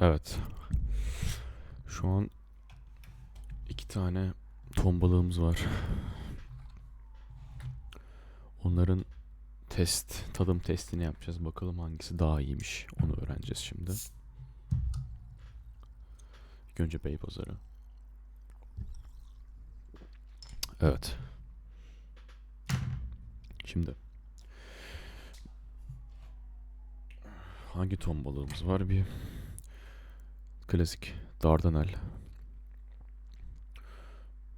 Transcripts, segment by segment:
Evet. Şu an iki tane ton balığımız var. Onların test, tadım testini yapacağız. Bakalım hangisi daha iyiymiş. Onu öğreneceğiz şimdi. İlk önce Beypazarı. Evet. Şimdi hangi ton balığımız var? Bir klasik Dardanel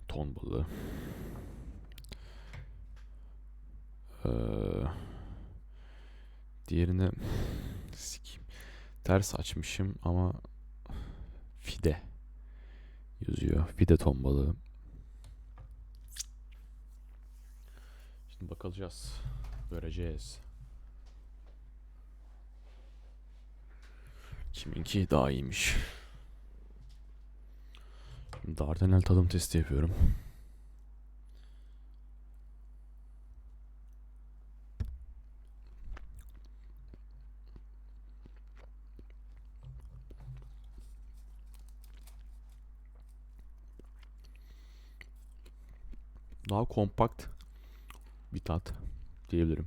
ton balığı. Ee, diğerine sikeyim. Ters açmışım ama fide yazıyor. Fide ton balığı. Şimdi bakacağız. Göreceğiz. Kiminki daha iyiymiş. Dardanel tadım testi yapıyorum. Daha kompakt bir tat diyebilirim.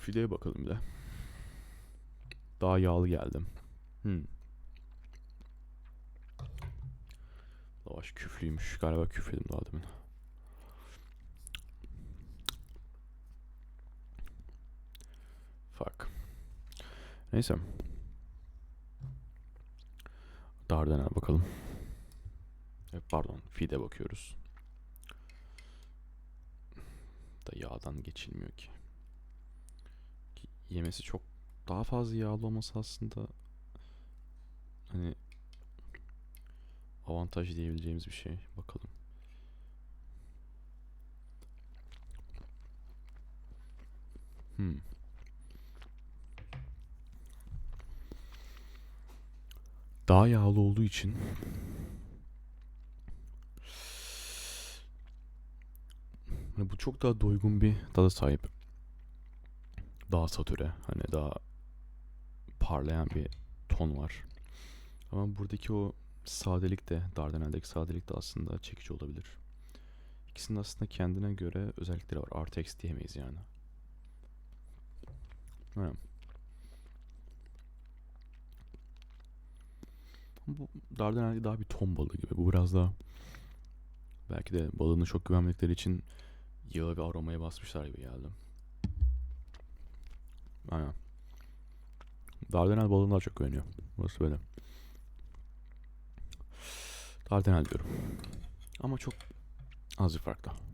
Fideye bakalım bir de. Daha yağlı geldim. Hmm. Lavaş küflüymüş. Galiba küfledim daha demin. Fuck. Neyse. Dardanel bakalım. Evet, pardon. Fide bakıyoruz. Da yağdan geçilmiyor ki. Ki Yemesi çok daha fazla yağlı olması aslında hani avantaj diyebileceğimiz bir şey. Bakalım. Hmm. Daha yağlı olduğu için hani bu çok daha doygun bir tada sahip. Daha satüre, hani daha parlayan bir ton var. Ama buradaki o sadelik de, Dardanel'deki sadelik de aslında çekici olabilir. İkisinin aslında kendine göre özellikleri var. Artı eksi diyemeyiz yani. Evet. Bu Dardanel daha bir ton balığı gibi. Bu biraz daha belki de balığını çok güvenmedikleri için yağı ve aromayı basmışlar gibi geldi. Aynen. Dardanel balığına daha çok güveniyor. Burası böyle. Dardanel diyorum. Ama çok az bir farkla.